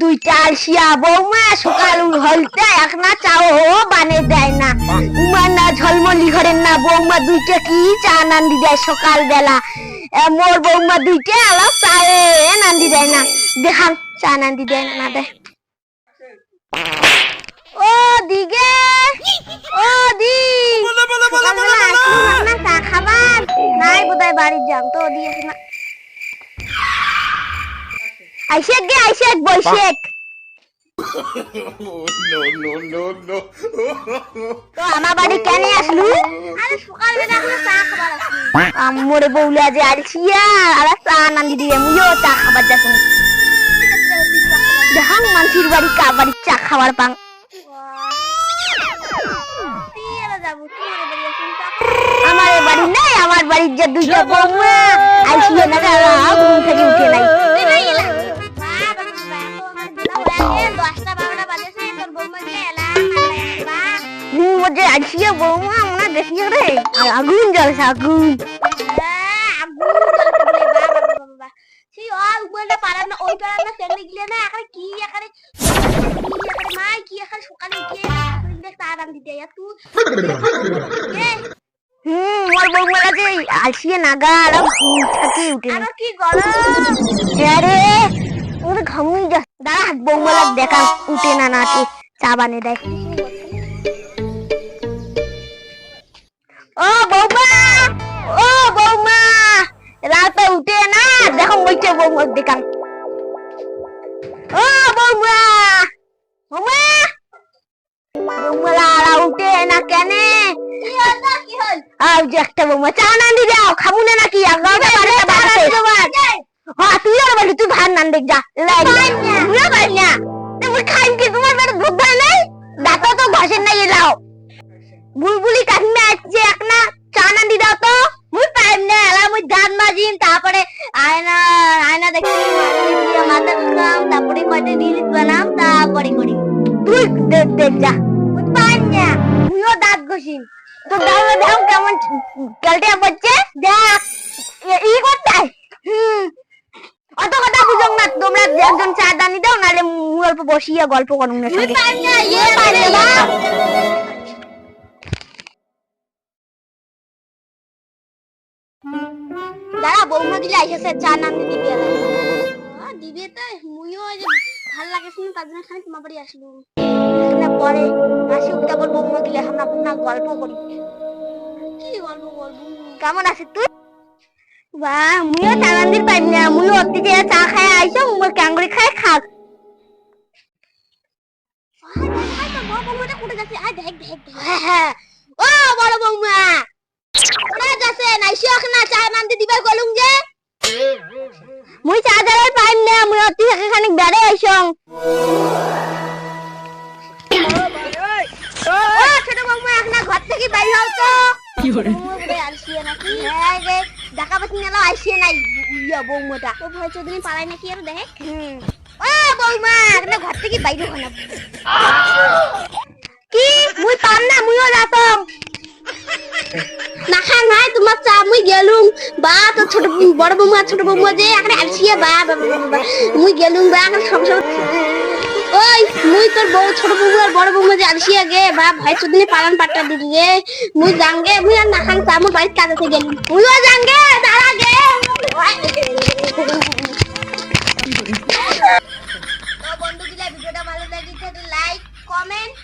দুইটা আলসিয়া বৌমা সকাল হলতে একনা চাও বানে দেয় না। উমার না ঝলমলি ঘরের না বৌমা দুইটা কি চা নান্দি দেয় সকাল বেলা মোর বৌমা দুইটা আলাপ চায়ে নান্দি দেয় না। দেখান চা নান্দি দেয় না না দেয়। ও দিগে ও দি। সকালবেলা আসলুম না চা খাবার। নাই বোধহয় বাড়ির যাম তো দিয়ে না। আইসেক গে আইসেক বৈশেক no, no, no, no. তো আমার বাড়ি কেন আসলু? আরে সকালবেলা এখনও চা খাবার আসলু। আমরে বউলা যে আলছিয়া আর চা নান্দি দিয়ে মুইও চা খাবার যাসুন দেখাং মানসির বাড়ি কা বাড়ি চা খাবার পাং। আমার বাড়ি নাই আমার বাড়ির যে দুইটা বৌমা আইসিয়ে না ঘুম থেকে উঠে নাই। ঘুম যে আইসিয়ে বৌমা আমরা দেখি রে আগুন জ্বলছে আগুন। হুম মোর বৌমারা যে আলসিয়ে নাগা আর ঘুম থেকে উঠে নাই কি গরম? আরে ওরে ঘামুই যা দাঁড়া বৌমালা দেখা উঠে না নাচে চা বানিয়ে দেয়। ও বৌমা! ও বৌমা! রাতে উঠে না? দেখো বইছে বৌমা দেখান ও বৌমা! বৌমা! বৌমা উঠে না কেনে? আর যে একটা বৌমা চা না দি দাও খাব না নাকি? হ্যাঁ তুই আর বলি তুই ভাত নান দেখ যা। খাই কি? তোমার দুধ দেয় নাই? দাঁতো তো ঘষের নাই লাও বুলবুলি কাকিমা আসছে একনা চা না দি দাও তো। মুই পাইম না এলা মুই দাঁত মাজিম তারপরে আয়না আয়না দেখি মাথা খাম তারপরে কয়টা রিলিজ বানাম তারপরে করি। তুই দেখ যা। মুই পাইম না মুইও দাঁত ঘষিম। তো দাও দাও কেমন কালটা বচ্ছে দেখ ই করতে হুম। অত কথা বুঝং না তোমরা একজন চা দানি দাও নালে মুই অল্প বসিয়া গল্প করুন না দিলে আইসেছে চা নাম দিবি। দিবে তো মুইও ভালো লাগেছে না তার জন্য খানি তোমার বাড়ি আসলু না পরে আসি উঠে আবার বৌমা দিলে আমরা না গল্প করি। কি গল্প করব কেমন আছিস তুই? বা মুইও চা নান্দির পাইম না মুইও অতি যে চা খায় আইসো মুই কাঙ্গুরি খায় খাক। হ্যাঁ, ও বড় বৌমা! মুই থেকে খানিক বেড়ে আইসং ছোট বৌমা এখন ঘর থেকে বাইর হও তো। কি করে হ্যাঁ রে দেখা পাচ্ছি না আইসিয়ে নাই ইয়া বৌমাটা। ও ভয় চৌধুরী পালাই নাকি আর দেখ? ও বৌমা এখন ঘর থেকে বাইর হও না। কি? মুই পাম না মুইও যাতম। নাখান ভাই, তোমার চা মুই গেলুম। বা তো ছোট বড় বৌমা, ছোট বৌমা যে, এখন আলসিয়ে বা। মুই গেলুম বা, এখন সব ওই, মুই তোর বউ, ছোট বৌমা আর বড় বৌমা যে আলসিয়া গে, বা, ভাই চোদনে পালন পাট্টা দিলি গে। মুই যাঙ্গে মুই আর নাখান চা মোর বাড়ির কাজে গেলুম। মুইও যাঙ্গে দাঁড়া গে। বন্ধুগুলা, ভিডিওটা কমেন্ট